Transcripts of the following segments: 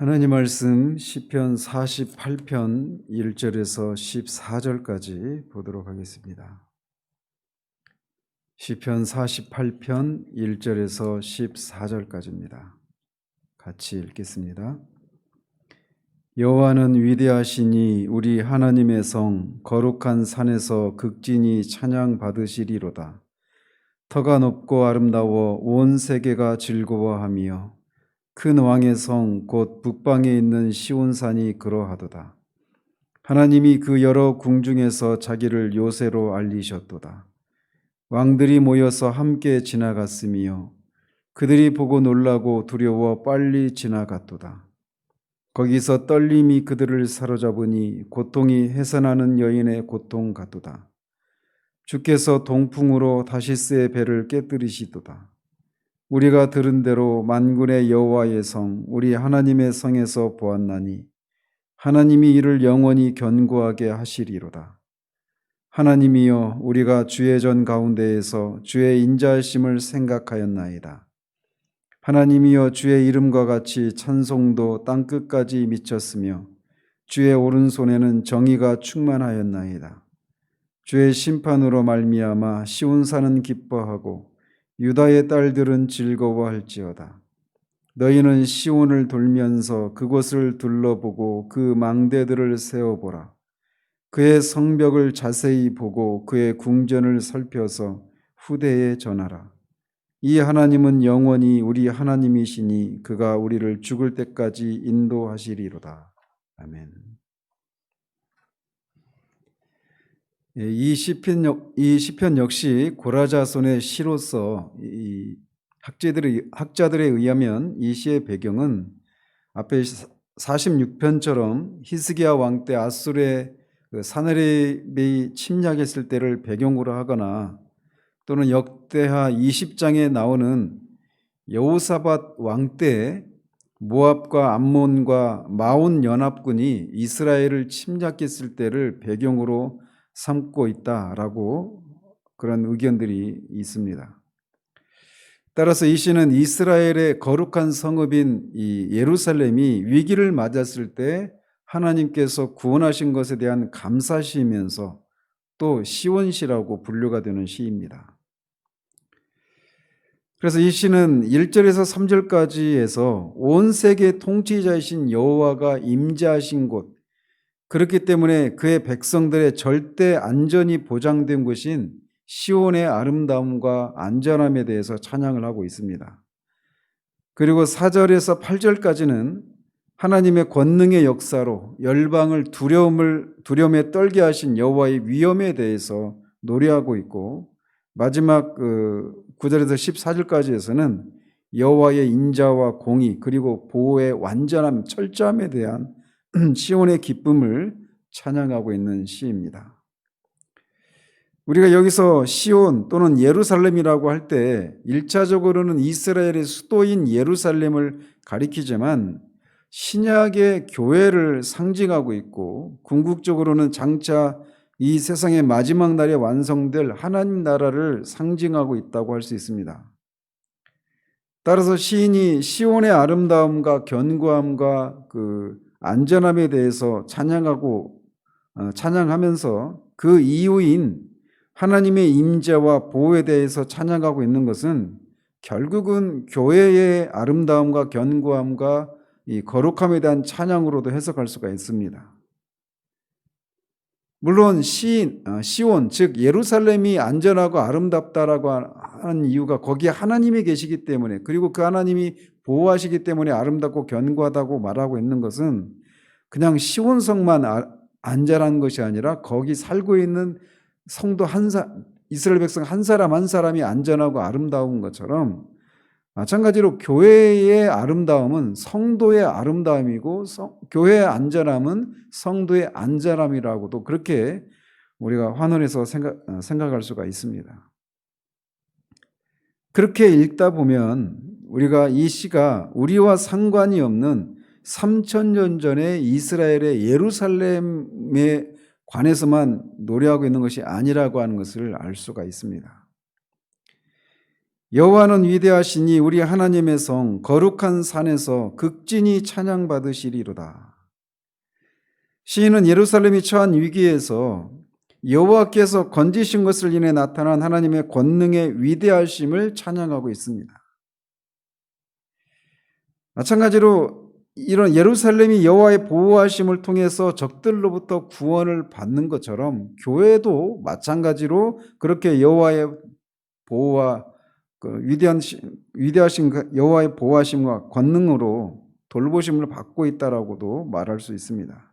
하나님 말씀 시편 48편 1절에서 14절까지 보도록 하겠습니다. 시편 48편 1절에서 14절까지입니다. 같이 읽겠습니다. 여호와는 위대하시니 우리 하나님의 성 거룩한 산에서 극진히 찬양 받으시리로다. 터가 높고 아름다워 온 세계가 즐거워하며 큰 왕의 성 곧 북방에 있는 시온산이 그러하도다. 하나님이 그 여러 궁중에서 자기를 요새로 알리셨도다. 왕들이 모여서 함께 지나갔으며 그들이 보고 놀라고 두려워 빨리 지나갔도다. 거기서 떨림이 그들을 사로잡으니 고통이 해산하는 여인의 고통 같도다. 주께서 동풍으로 다시스의 배를 깨뜨리시도다. 우리가 들은 대로 만군의 여호와의 성 우리 하나님의 성에서 보았나니 하나님이 이를 영원히 견고하게 하시리로다. 하나님이여 우리가 주의 전 가운데에서 주의 인자하심을 생각하였나이다. 하나님이여 주의 이름과 같이 찬송도 땅 끝까지 미쳤으며 주의 오른손에는 정의가 충만하였나이다. 주의 심판으로 말미암아 시온 산은 기뻐하고 유다의 딸들은 즐거워할지어다. 너희는 시온을 돌면서 그곳을 둘러보고 그 망대들을 세어보라. 그의 성벽을 자세히 보고 그의 궁전을 살펴서 후대에 전하라. 이 하나님은 영원히 우리 하나님이시니 그가 우리를 죽을 때까지 인도하시리로다. 아멘. 예, 이 시편 이 시편 역시 고라자손의 시로서 이 학자들의 학자들에 의하면 이 시의 배경은 앞에 46편처럼 히스기야 왕 때 아수르의 그 사내립이 침략했을 때를 배경으로 하거나 또는 역대하 20장에 나오는 여호사밧 왕 때 모압과 암몬과 마온 연합군이 이스라엘을 침략했을 때를 배경으로 삼고 있다라고 그런 의견들이 있습니다. 따라서 이 시는 이스라엘의 거룩한 성읍인 이 예루살렘이 위기를 맞았을 때 하나님께서 구원하신 것에 대한 감사시면서 또 시원시라고 분류가 되는 시입니다. 그래서 이 시는 1절에서 3절까지에서 온 세계 통치자이신 여호와가 임재하신 곳 그렇기 때문에 그의 백성들의 절대 안전이 보장된 곳인 시온의 아름다움과 안전함에 대해서 찬양을 하고 있습니다. 그리고 4절에서 8절까지는 하나님의 권능의 역사로 열방을 두려움을 두려움에 떨게 하신 여호와의 위엄에 대해서 노래하고 있고 마지막 그 9절에서 14절까지에서는 여호와의 인자와 공의 그리고 보호의 완전함 철저함에 대한 시온의 기쁨을 찬양하고 있는 시입니다. 우리가 여기서 시온 또는 예루살렘이라고 할때 1차적으로는 이스라엘의 수도인 예루살렘을 가리키지만 신약의 교회를 상징하고 있고 궁극적으로는 장차 이 세상의 마지막 날에 완성될 하나님 나라를 상징하고 있다고 할 수 있습니다. 따라서 시인이 시온의 아름다움과 견고함과 그 안전함에 대해서 찬양하고 어, 찬양하면서 그 이유인 하나님의 임재와 보호에 대해서 찬양하고 있는 것은 결국은 교회의 아름다움과 견고함과 이 거룩함에 대한 찬양으로도 해석할 수가 있습니다. 물론 시, 어, 시온, 즉 예루살렘이 안전하고 아름답다라고 하는 이유가 거기에 하나님이 계시기 때문에 그리고 그 하나님이 보호하시기 때문에 아름답고 견고하다고 말하고 있는 것은 그냥 시온성만 아, 안전한 것이 아니라 거기 살고 있는 성도 한 사, 이스라엘 백성 한 사람 한 사람이 안전하고 아름다운 것처럼 마찬가지로 교회의 아름다움은 성도의 아름다움이고 성, 교회의 안전함은 성도의 안전함이라고도 그렇게 우리가 환원해서 생각, 어, 생각할 수가 있습니다. 그렇게 읽다 보면 우리가 이 시가 우리와 상관이 없는 3천년 전에 이스라엘의 예루살렘에 관해서만 노래하고 있는 것이 아니라고 하는 것을 알 수가 있습니다. 여호와는 위대하시니 우리 하나님의 성 거룩한 산에서 극진히 찬양받으시리로다. 시인은 예루살렘이 처한 위기에서 여호와께서 건지신 것을 인해 나타난 하나님의 권능의 위대하심을 찬양하고 있습니다. 마찬가지로 이런 예루살렘이 여호와의 보호하심을 통해서 적들로부터 구원을 받는 것처럼 교회도 마찬가지로 그렇게 여호와의 보호와 그 위대한 위대하신 그 여호와의 보호하심과 권능으로 돌보심을 받고 있다라고도 말할 수 있습니다.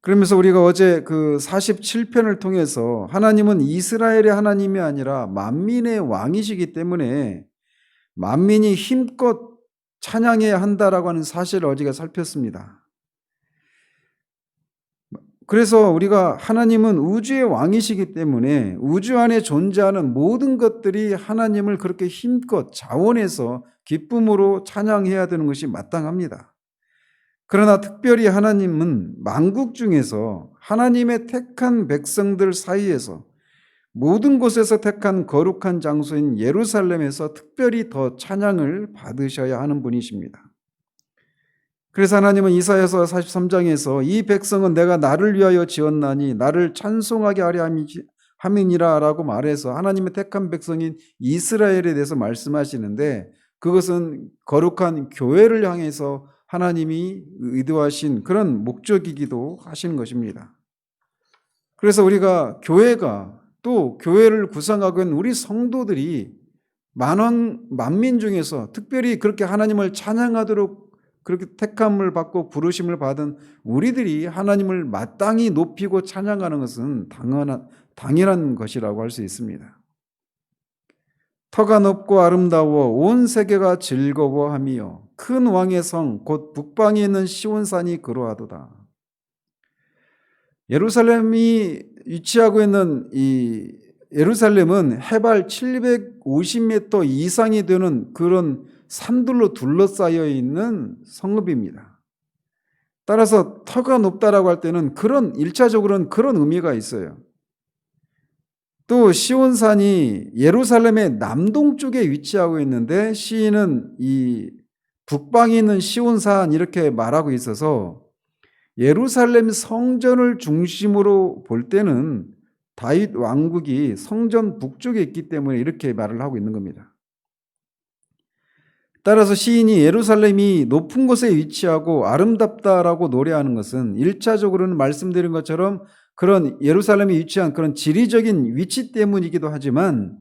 그러면서 우리가 어제 그 47편을 통해서 하나님은 이스라엘의 하나님이 아니라 만민의 왕이시기 때문에 만민이 힘껏 찬양해야 한다라고 하는 사실을 어제가 살폈습니다. 그래서 우리가 하나님은 우주의 왕이시기 때문에 우주 안에 존재하는 모든 것들이 하나님을 그렇게 힘껏 자원해서 기쁨으로 찬양해야 되는 것이 마땅합니다. 그러나 특별히 하나님은 만국 중에서 하나님의 택한 백성들 사이에서 모든 곳에서 택한 거룩한 장소인 예루살렘에서 특별히 더 찬양을 받으셔야 하는 분이십니다. 그래서 하나님은 이사야서 43장에서 이 백성은 내가 나를 위하여 지었나니 나를 찬송하게 하려 함이니라 라고 말해서 하나님의 택한 백성인 이스라엘에 대해서 말씀하시는데 그것은 거룩한 교회를 향해서 하나님이 의도하신 그런 목적이기도 하신 것입니다. 그래서 우리가 교회가 또 교회를 구성하고 있는 우리 성도들이 만왕 만민 중에서 특별히 그렇게 하나님을 찬양하도록 그렇게 택함을 받고 부르심을 받은 우리들이 하나님을 마땅히 높이고 찬양하는 것은 당연한, 당연한 것이라고 할 수 있습니다. 터가 높고 아름다워 온 세계가 즐거워하며 큰 왕의 성 곧 북방에 있는 시온산이 그러하도다. 예루살렘이 위치하고 있는 이 예루살렘은 해발 750m 이상이 되는 그런 산들로 둘러싸여 있는 성읍입니다. 따라서 터가 높다라고 할 때는 그런 일차적으로는 그런 의미가 있어요. 또 시온산이 예루살렘의 남동쪽에 위치하고 있는데 시인은 이 북방에 있는 시온산 이렇게 말하고 있어서 예루살렘 성전을 중심으로 볼 때는 다윗 왕국이 성전 북쪽에 있기 때문에 이렇게 말을 하고 있는 겁니다. 따라서 시인이 예루살렘이 높은 곳에 위치하고 아름답다라고 노래하는 것은 일차적으로는 말씀드린 것처럼 그런 예루살렘이 위치한 그런 지리적인 위치 때문이기도 하지만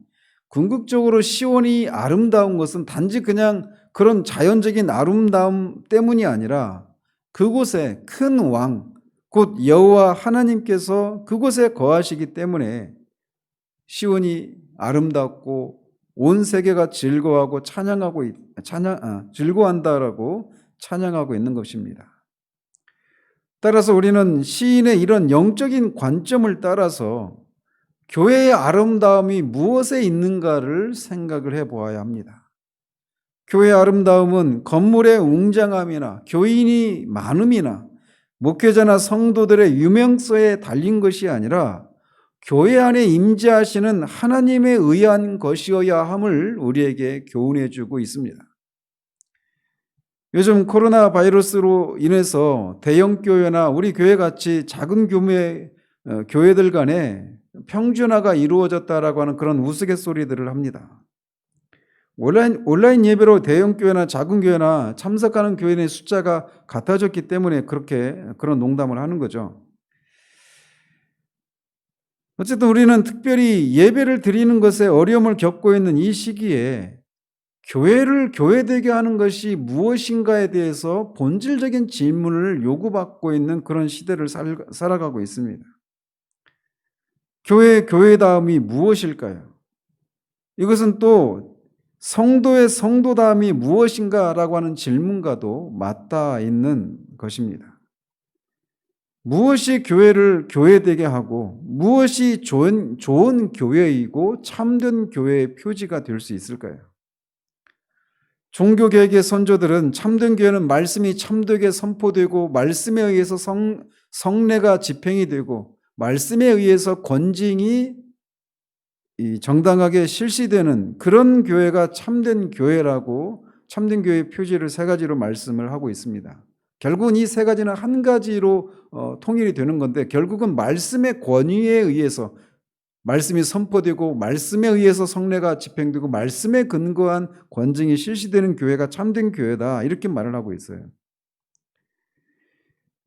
궁극적으로 시온이 아름다운 것은 단지 그냥 그런 자연적인 아름다움 때문이 아니라 그곳에 큰 왕, 곧 여호와 하나님께서 그곳에 거하시기 때문에 시온이 아름답고 온 세계가 즐거워하고 찬양하고 찬양 아, 즐거워한다라고 찬양하고 있는 것입니다. 따라서 우리는 시인의 이런 영적인 관점을 따라서 교회의 아름다움이 무엇에 있는가를 생각을 해 보아야 합니다. 교회의 아름다움은 건물의 웅장함이나 교인이 많음이나 목회자나 성도들의 유명성에 달린 것이 아니라 교회 안에 임재하시는 하나님에 의한 것이어야 함을 우리에게 교훈해 주고 있습니다. 요즘 코로나 바이러스로 인해서 대형 교회나 우리 교회 같이 작은 규모의 어, 교회들 간에 평준화가 이루어졌다라고 하는 그런 우스갯소리들을 합니다. 온라인, 온라인 예배로 대형 교회나 작은 교회나 참석하는 교인의 숫자가 같아졌기 때문에 그렇게 그런 농담을 하는 거죠. 어쨌든 우리는 특별히 예배를 드리는 것에 어려움을 겪고 있는 이 시기에 교회를 교회되게 하는 것이 무엇인가에 대해서 본질적인 질문을 요구받고 있는 그런 시대를 살, 살아가고 있습니다. 교회, 교회다움이 무엇일까요? 이것은 또 성도의 성도다움이 무엇인가라고 하는 질문과도 맞닿아 있는 것입니다. 무엇이 교회를 교회되게 하고 무엇이 좋은, 좋은 교회이고 참된 교회의 표지가 될 수 있을까요? 종교개혁의 선조들은 참된 교회는 말씀이 참되게 선포되고 말씀에 의해서 성, 성례가 집행이 되고 말씀에 의해서 권징이 이 정당하게 실시되는 그런 교회가 참된 교회라고 참된 교회의 표지를 세 가지로 말씀을 하고 있습니다. 결국은 이 세 가지는 한 가지로 어, 통일이 되는 건데 결국은 말씀의 권위에 의해서 말씀이 선포되고 말씀에 의해서 성례가 집행되고 말씀에 근거한 권증이 실시되는 교회가 참된 교회다 이렇게 말을 하고 있어요.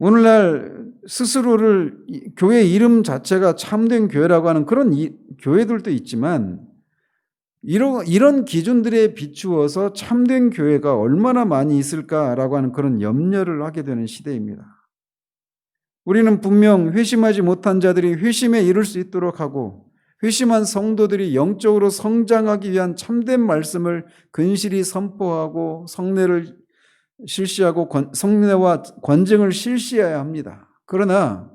오늘날 스스로를 이- 교회 이름 자체가 참된 교회라고 하는 그런 이- 교회들도 있지만 이런, 이런 기준들에 비추어서 참된 교회가 얼마나 많이 있을까라고 하는 그런 염려를 하게 되는 시대입니다. 우리는 분명 회심하지 못한 자들이 회심에 이를 수 있도록 하고 회심한 성도들이 영적으로 성장하기 위한 참된 말씀을 근실히 선포하고 성례를 실시하고 권- 성례와 권증을 실시해야 합니다. 그러나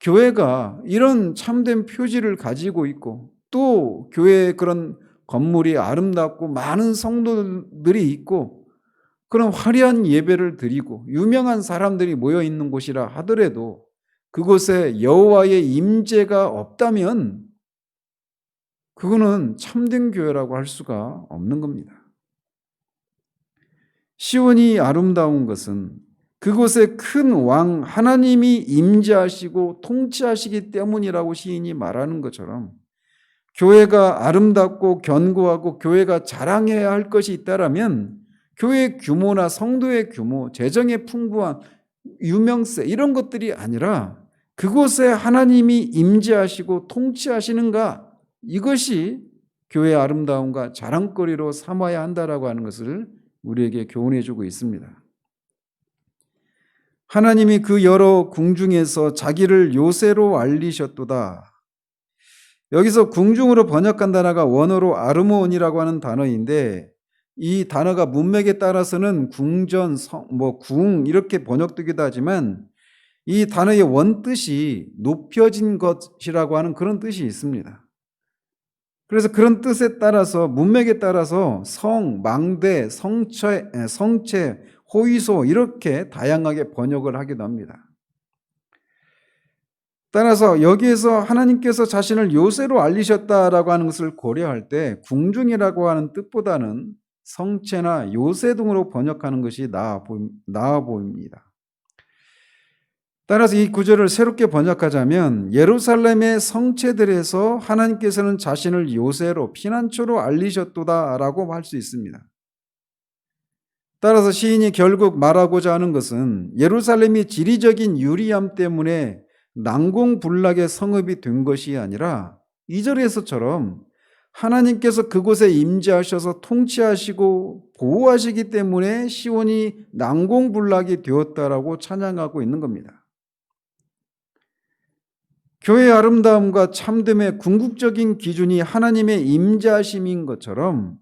교회가 이런 참된 표지를 가지고 있고 또 교회에 그런 건물이 아름답고 많은 성도들이 있고 그런 화려한 예배를 드리고 유명한 사람들이 모여 있는 곳이라 하더라도 그곳에 여호와의 임재가 없다면 그거는 참된 교회라고 할 수가 없는 겁니다. 시온이 아름다운 것은 그곳에 큰 왕 하나님이 임재하시고 통치하시기 때문이라고 시인이 말하는 것처럼 교회가 아름답고 견고하고 교회가 자랑해야 할 것이 있다라면 교회 규모나 성도의 규모, 재정의 풍부한 유명세 이런 것들이 아니라 그곳에 하나님이 임재하시고 통치하시는가? 이것이 교회의 아름다움과 자랑거리로 삼아야 한다라고 하는 것을 우리에게 교훈해 주고 있습니다. 하나님이 그 여러 궁중에서 자기를 요새로 알리셨도다. 여기서 궁중으로 번역한 단어가 원어로 아르몬이라고 하는 단어인데 이 단어가 문맥에 따라서는 궁전, 성, 뭐 궁 이렇게 번역되기도 하지만 이 단어의 원뜻이 높여진 것이라고 하는 그런 뜻이 있습니다. 그래서 그런 뜻에 따라서 문맥에 따라서 성, 망대, 성체, 에, 성체, 호의소 이렇게 다양하게 번역을 하기도 합니다. 따라서 여기에서 하나님께서 자신을 요새로 알리셨다라고 하는 것을 고려할 때 궁중이라고 하는 뜻보다는 성체나 요새 등으로 번역하는 것이 나아 보입니다. 따라서 이 구절을 새롭게 번역하자면 예루살렘의 성체들에서 하나님께서는 자신을 요새로 피난처로 알리셨도다라고 할 수 있습니다. 따라서 시인이 결국 말하고자 하는 것은 예루살렘이 지리적인 유리함 때문에 난공불락의 성읍이 된 것이 아니라 이절에서처럼 하나님께서 그곳에 임재하셔서 통치하시고 보호하시기 때문에 시온이 난공불락이 되었다라고 찬양하고 있는 겁니다. 교회의 아름다움과 참됨의 궁극적인 기준이 하나님의 임재하심인 것처럼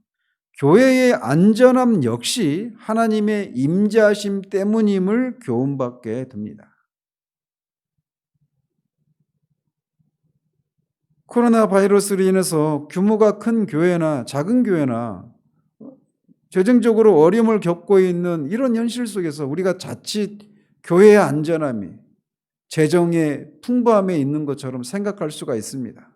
교회의 안전함 역시 하나님의 임재하심 때문임을 교훈받게 됩니다. 코로나 바이러스로 인해서 규모가 큰 교회나 작은 교회나 재정적으로 어려움을 겪고 있는 이런 현실 속에서 우리가 자칫 교회의 안전함이 재정의 풍부함에 있는 것처럼 생각할 수가 있습니다.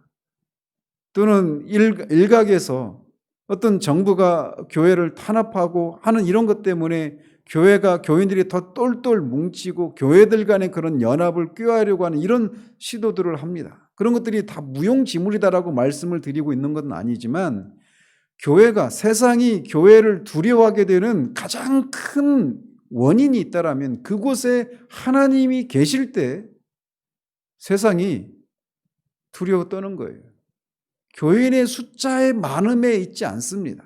또는 일각에서 어떤 정부가 교회를 탄압하고 하는 이런 것 때문에 교회가 교인들이 더 똘똘 뭉치고 교회들 간의 그런 연합을 꾀하려고 하는 이런 시도들을 합니다. 그런 것들이 다 무용지물이다라고 말씀을 드리고 있는 건 아니지만 교회가 세상이 교회를 두려워하게 되는 가장 큰 원인이 있다라면 그곳에 하나님이 계실 때 세상이 두려워 떠는 거예요. 교인의 숫자의 많음에 있지 않습니다.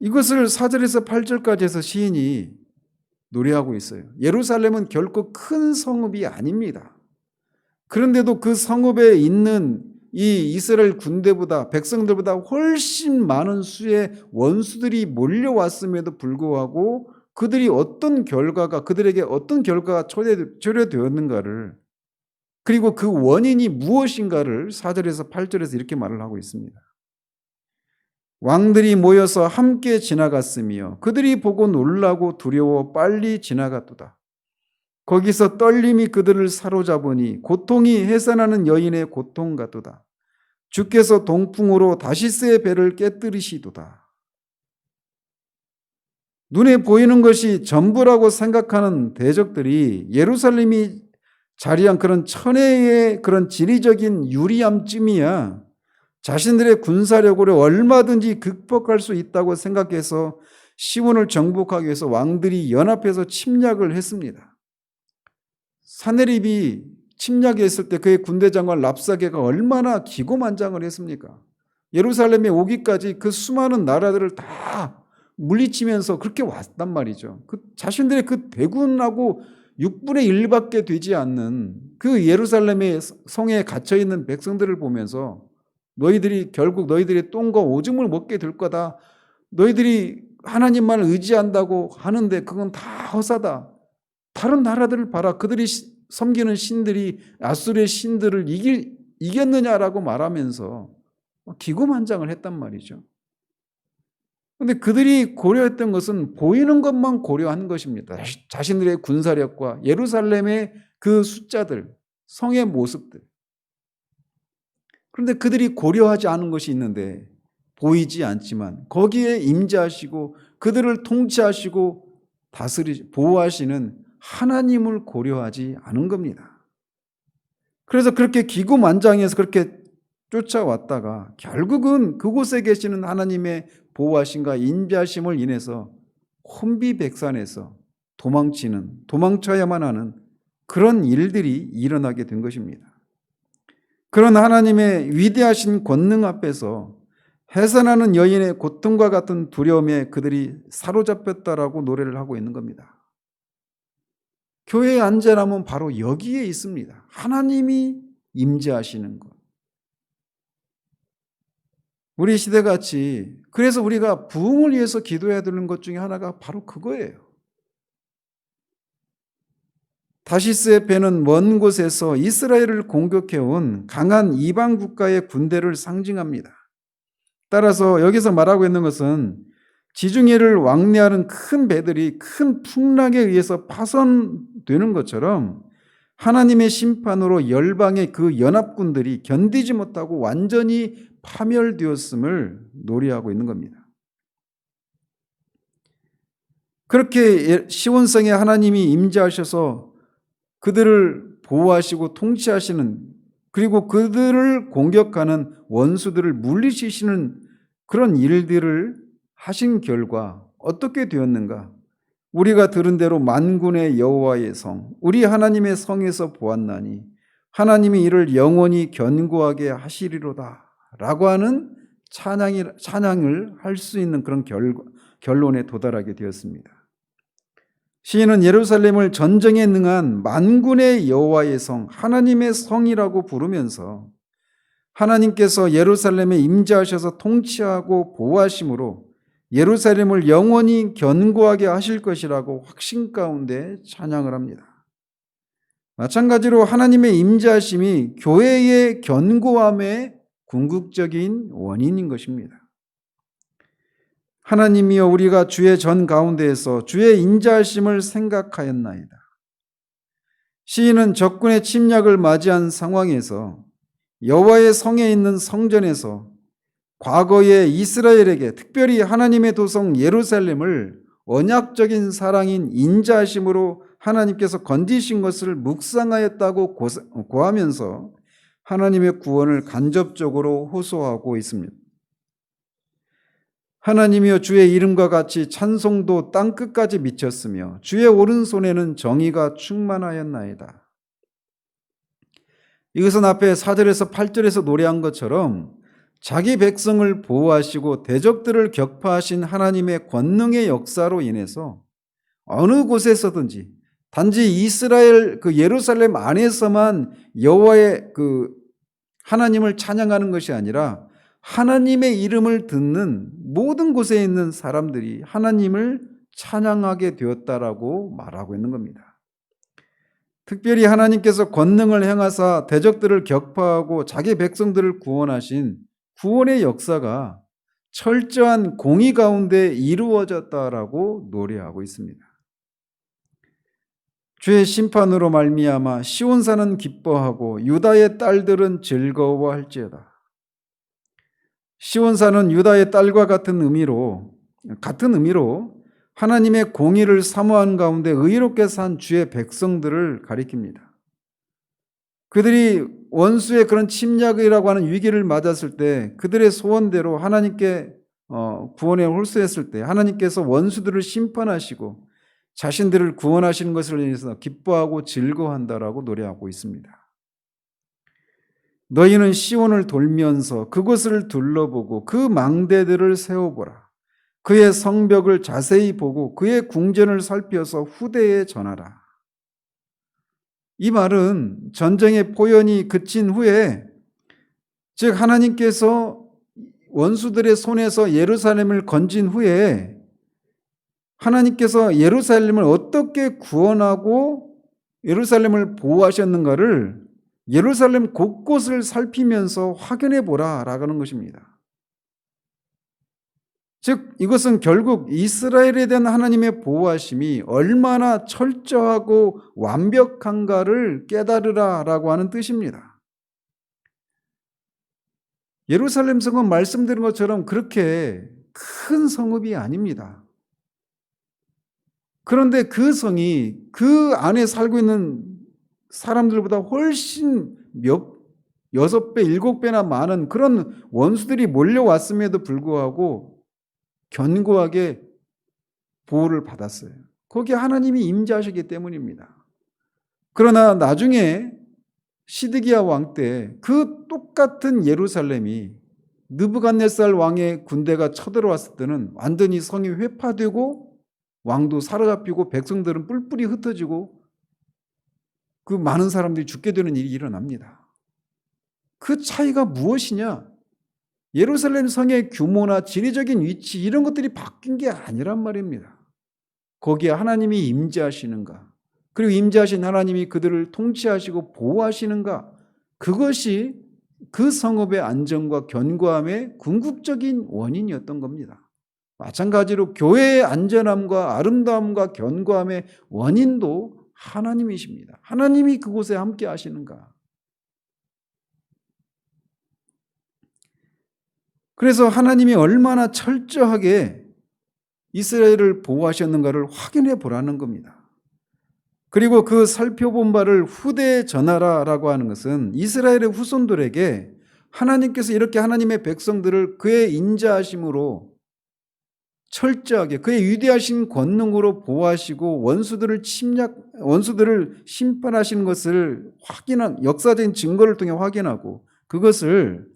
이것을 4절에서 8절까지 해서 시인이 노래하고 있어요. 예루살렘은 결코 큰 성읍이 아닙니다. 그런데도 그 성읍에 있는 이 이스라엘 군대보다 백성들보다 훨씬 많은 수의 원수들이 몰려왔음에도 불구하고 그들이 어떤 결과가 그들에게 어떤 결과가 초래되었는가를 그리고 그 원인이 무엇인가를 4절에서 8절에서 이렇게 말을 하고 있습니다. 왕들이 모여서 함께 지나갔으며 그들이 보고 놀라고 두려워 빨리 지나갔도다. 거기서 떨림이 그들을 사로잡으니 고통이 해산하는 여인의 고통 같도다. 주께서 동풍으로 다시스의 배를 깨뜨리시도다. 눈에 보이는 것이 전부라고 생각하는 대적들이 예루살렘이 자리한 그런 천혜의 그런 지리적인 유리함쯤이야 자신들의 군사력으로 얼마든지 극복할 수 있다고 생각해서 시온을 정복하기 위해서 왕들이 연합해서 침략을 했습니다. 사내립이 침략했을 때 그의 군대 장관 랍사게가 얼마나 기고만장을 했습니까? 예루살렘에 오기까지 그 수많은 나라들을 다 물리치면서 그렇게 왔단 말이죠. 그 자신들의 그 대군하고 6분의 1밖에 되지 않는 그 예루살렘의 성에 갇혀 있는 백성들을 보면서 너희들이 결국 너희들이 똥과 오줌을 먹게 될 거다. 너희들이 하나님만 의지한다고 하는데 그건 다 허사다. 다른 나라들을 봐라. 그들이 섬기는 신들이 아수르의 신들을 이길, 이겼느냐라고 말하면서 기고만장을 했단 말이죠. 근데 그들이 고려했던 것은 보이는 것만 고려한 것입니다. 자신들의 군사력과 예루살렘의 그 숫자들, 성의 모습들. 그런데 그들이 고려하지 않은 것이 있는데 보이지 않지만 거기에 임재하시고 그들을 통치하시고 다스리 보호하시는 하나님을 고려하지 않은 겁니다. 그래서 그렇게 기구만장해서 그렇게 쫓아왔다가 결국은 그곳에 계시는 하나님의 보호하심과 인자심을 인해서 혼비백산에서 도망치는 도망쳐야만 하는 그런 일들이 일어나게 된 것입니다. 그런 하나님의 위대하신 권능 앞에서 해산하는 여인의 고통과 같은 두려움에 그들이 사로잡혔다라고 노래를 하고 있는 겁니다. 교회의 안전함은 바로 여기에 있습니다. 하나님이 임재하시는 것. 우리 시대같이 그래서 우리가 부흥을 위해서 기도해야 되는 것 중에 하나가 바로 그거예요. 다시스의 배는 먼 곳에서 이스라엘을 공격해온 강한 이방 국가의 군대를 상징합니다. 따라서 여기서 말하고 있는 것은 지중해를 왕래하는 큰 배들이 큰 풍랑에 의해서 파손되는 것처럼 하나님의 심판으로 열방의 그 연합군들이 견디지 못하고 완전히 파멸되었음을 노래하고 있는 겁니다. 그렇게 시온성에 하나님이 임재하셔서 그들을 보호하시고 통치하시는 그리고 그들을 공격하는 원수들을 물리치시는 그런 일들을 하신 결과 어떻게 되었는가? 우리가 들은 대로 만군의 여호와의 성, 우리 하나님의 성에서 보았나니 하나님이 이를 영원히 견고하게 하시리로다. 라고 하는 찬양이, 찬양을 할 수 있는 그런 결, 결론에 도달하게 되었습니다. 시인은 예루살렘을 전쟁에 능한 만군의 여호와의 성, 하나님의 성이라고 부르면서 하나님께서 예루살렘에 임재하셔서 통치하고 보호하심으로 예루살렘을 영원히 견고하게 하실 것이라고 확신 가운데 찬양을 합니다. 마찬가지로 하나님의 임재하심이 교회의 견고함에 궁극적인 원인인 것입니다. 하나님이여 우리가 주의 전 가운데에서 주의 인자하심을 생각하였나이다. 시인은 적군의 침략을 맞이한 상황에서 여호와의 성에 있는 성전에서 과거의 이스라엘에게 특별히 하나님의 도성 예루살렘을 언약적인 사랑인 인자하심으로 하나님께서 건지신 것을 묵상하였다고 고하면서 하나님의 구원을 간접적으로 호소하고 있습니다. 하나님이여 주의 이름과 같이 찬송도 땅 끝까지 미쳤으며 주의 오른손에는 정의가 충만하였나이다. 이것은 앞에 4절에서 8절에서 노래한 것처럼 자기 백성을 보호하시고 대적들을 격파하신 하나님의 권능의 역사로 인해서 어느 곳에서든지 단지 이스라엘 그 예루살렘 안에서만 여호와의 그 하나님을 찬양하는 것이 아니라 하나님의 이름을 듣는 모든 곳에 있는 사람들이 하나님을 찬양하게 되었다라고 말하고 있는 겁니다. 특별히 하나님께서 권능을 행하사 대적들을 격파하고 자기 백성들을 구원하신 구원의 역사가 철저한 공의 가운데 이루어졌다라고 노래하고 있습니다. 주의 심판으로 말미암아 시온산은 기뻐하고 유다의 딸들은 즐거워할지어다. 시온산은 유다의 딸과 같은 의미로 같은 의미로 하나님의 공의를 사모한 가운데 의롭게 산 주의 백성들을 가리킵니다. 그들이 원수의 그런 침략이라고 하는 위기를 맞았을 때 그들의 소원대로 하나님께 어, 구원에 홀수했을 때 하나님께서 원수들을 심판하시고 자신들을 구원하시는 것을 인해서 기뻐하고 즐거워한다라고 노래하고 있습니다. 너희는 시온을 돌면서 그곳을 둘러보고 그 망대들을 세워보라. 그의 성벽을 자세히 보고 그의 궁전을 살펴서 후대에 전하라. 이 말은 전쟁의 포연이 그친 후에 즉 하나님께서 원수들의 손에서 예루살렘을 건진 후에 하나님께서 예루살렘을 어떻게 구원하고 예루살렘을 보호하셨는가를 예루살렘 곳곳을 살피면서 확인해 보라라는 것입니다. 즉 이것은 결국 이스라엘에 대한 하나님의 보호하심이 얼마나 철저하고 완벽한가를 깨달으라라고 하는 뜻입니다. 예루살렘 성은 말씀드린 것처럼 그렇게 큰 성읍이 아닙니다. 그런데 그 성이 그 안에 살고 있는 사람들보다 훨씬 몇 여섯 배, 일곱 배나 많은 그런 원수들이 몰려왔음에도 불구하고 견고하게 보호를 받았어요. 거기에 하나님이 임재하시기 때문입니다. 그러나 나중에 시드기야 왕 때 그 똑같은 예루살렘이 느부갓네살 왕의 군대가 쳐들어왔을 때는 완전히 성이 회파되고 왕도 사로잡히고 백성들은 뿔뿔이 흩어지고 그 많은 사람들이 죽게 되는 일이 일어납니다. 그 차이가 무엇이냐? 예루살렘 성의 규모나 지리적인 위치 이런 것들이 바뀐 게 아니란 말입니다. 거기에 하나님이 임재하시는가? 그리고 임재하신 하나님이 그들을 통치하시고 보호하시는가? 그것이 그 성읍의 안정과 견고함의 궁극적인 원인이었던 겁니다. 마찬가지로 교회의 안전함과 아름다움과 견고함의 원인도 하나님이십니다. 하나님이 그곳에 함께 하시는가? 그래서 하나님이 얼마나 철저하게 이스라엘을 보호하셨는가를 확인해 보라는 겁니다. 그리고 그 살펴본 바를 후대에 전하라라고 하는 것은 이스라엘의 후손들에게 하나님께서 이렇게 하나님의 백성들을 그의 인자하심으로 철저하게 그의 위대하신 권능으로 보호하시고 원수들을 침략 원수들을 심판하시는 것을 확인한 역사적인 증거를 통해 확인하고 그것을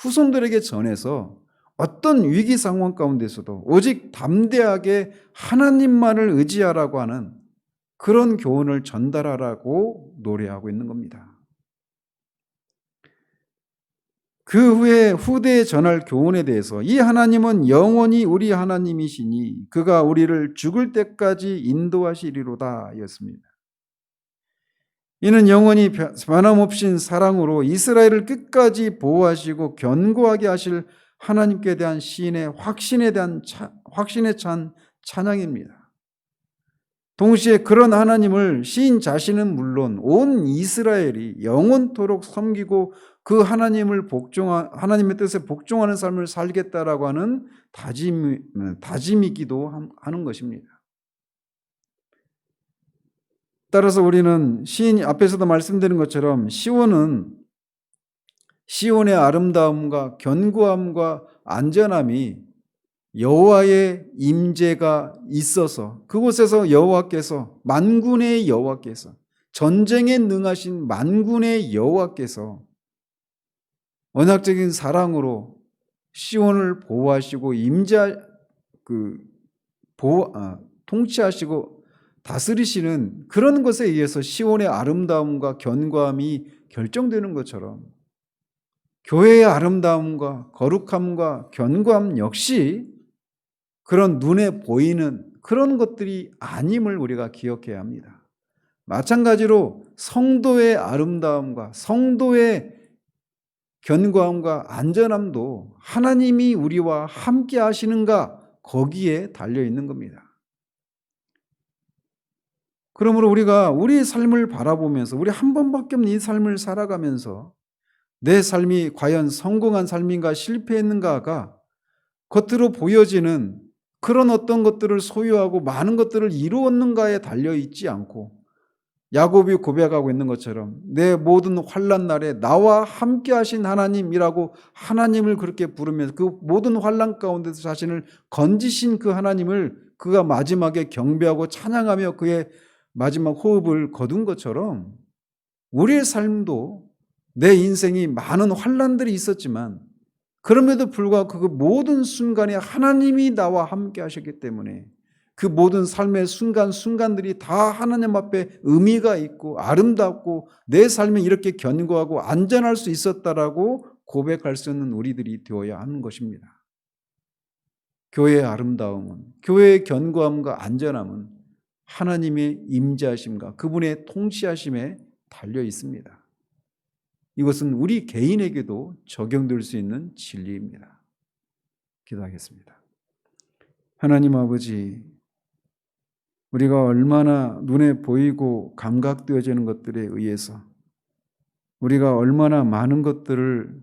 후손들에게 전해서 어떤 위기 상황 가운데서도 오직 담대하게 하나님만을 의지하라고 하는 그런 교훈을 전달하라고 노래하고 있는 겁니다. 그 후에 후대에 전할 교훈에 대해서 이 하나님은 영원히 우리 하나님이시니 그가 우리를 죽을 때까지 인도하시리로다 였습니다. 이는 영원히 변함없인 사랑으로 이스라엘을 끝까지 보호하시고 견고하게 하실 하나님께 대한 시인의 확신에 대한 차, 확신에 찬 찬양입니다. 동시에 그런 하나님을 시인 자신은 물론 온 이스라엘이 영원토록 섬기고 그 하나님을 복종하 하나님의 뜻에 복종하는 삶을 살겠다라고 하는 다짐 다짐이기도 하는 것입니다. 따라서 우리는 시인 앞에서도 말씀드린 것처럼 시온은 시온의 아름다움과 견고함과 안전함이 여호와의 임재가 있어서 그곳에서 여호와께서 만군의 여호와께서 전쟁에 능하신 만군의 여호와께서 언약적인 사랑으로 시온을 보호하시고 임재 그 보호 아, 통치하시고 다스리시는 그런 것에 의해서 시온의 아름다움과 견고함이 결정되는 것처럼 교회의 아름다움과 거룩함과 견고함 역시 그런 눈에 보이는 그런 것들이 아님을 우리가 기억해야 합니다. 마찬가지로 성도의 아름다움과 성도의 견고함과 안전함도 하나님이 우리와 함께 하시는가 거기에 달려 있는 겁니다. 그러므로 우리가 우리의 삶을 바라보면서 우리 한 번밖에 없는 이 삶을 살아가면서 내 삶이 과연 성공한 삶인가 실패했는가가 겉으로 보여지는 그런 어떤 것들을 소유하고 많은 것들을 이루었는가에 달려 있지 않고 야곱이 고백하고 있는 것처럼 내 모든 환란 날에 나와 함께 하신 하나님이라고 하나님을 그렇게 부르면서 그 모든 환란 가운데서 자신을 건지신 그 하나님을 그가 마지막에 경배하고 찬양하며 그의 마지막 호흡을 거둔 것처럼 우리의 삶도 내 인생이 많은 환란들이 있었지만 그럼에도 불구하고 그 모든 순간에 하나님이 나와 함께 하셨기 때문에 그 모든 삶의 순간순간들이 다 하나님 앞에 의미가 있고 아름답고 내 삶에 이렇게 견고하고 안전할 수 있었다라고 고백할 수 있는 우리들이 되어야 하는 것입니다. 교회의 아름다움은 교회의 견고함과 안전함은 하나님의 임재하심과 그분의 통치하심에 달려 있습니다. 이것은 우리 개인에게도 적용될 수 있는 진리입니다. 기도하겠습니다. 하나님 아버지, 우리가 얼마나 눈에 보이고 감각되어지는 것들에 의해서 우리가 얼마나 많은 것들을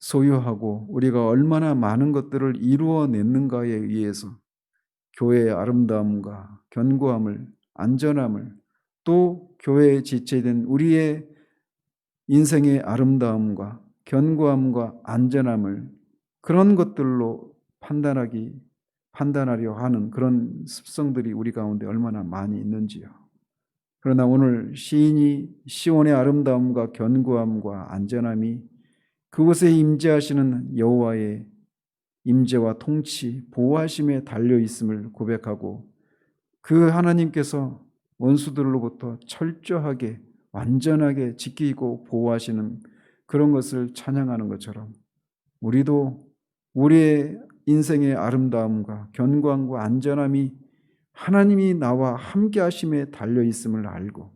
소유하고 우리가 얼마나 많은 것들을 이루어냈는가에 의해서 교회의 아름다움과 견고함을 안전함을 또 교회에 지체된 우리의 인생의 아름다움과 견고함과 안전함을 그런 것들로 판단하기 판단하려 하는 그런 습성들이 우리 가운데 얼마나 많이 있는지요. 그러나 오늘 시인이 시온의 아름다움과 견고함과 안전함이 그곳에 임재하시는 여호와의 임재와 통치, 보호하심에 달려 있음을 고백하고 그 하나님께서 원수들로부터 철저하게 완전하게 지키고 보호하시는 그런 것을 찬양하는 것처럼 우리도 우리의 인생의 아름다움과 견고함과 안전함이 하나님이 나와 함께 하심에 달려 있음을 알고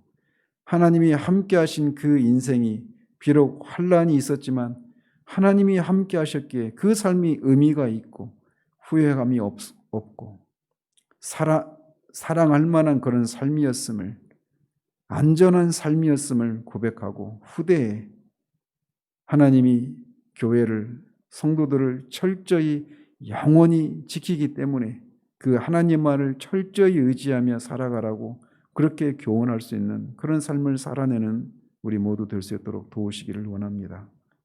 하나님이 함께 하신 그 인생이 비록 환란이 있었지만 하나님이 함께 하셨기에 그 삶이 의미가 있고 후회감이 없, 없고 사랑, 사랑할 만한 그런 삶이었음을 안전한 삶이었음을 고백하고 후대에 하나님이 교회를 성도들을 철저히 영원히 지키기 때문에 그 하나님 말을 철저히 의지하며 살아가라고 그렇게 교훈할 수 있는 그런 삶을 살아내는 우리 모두 될 수 있도록 도우시기를 원합니다.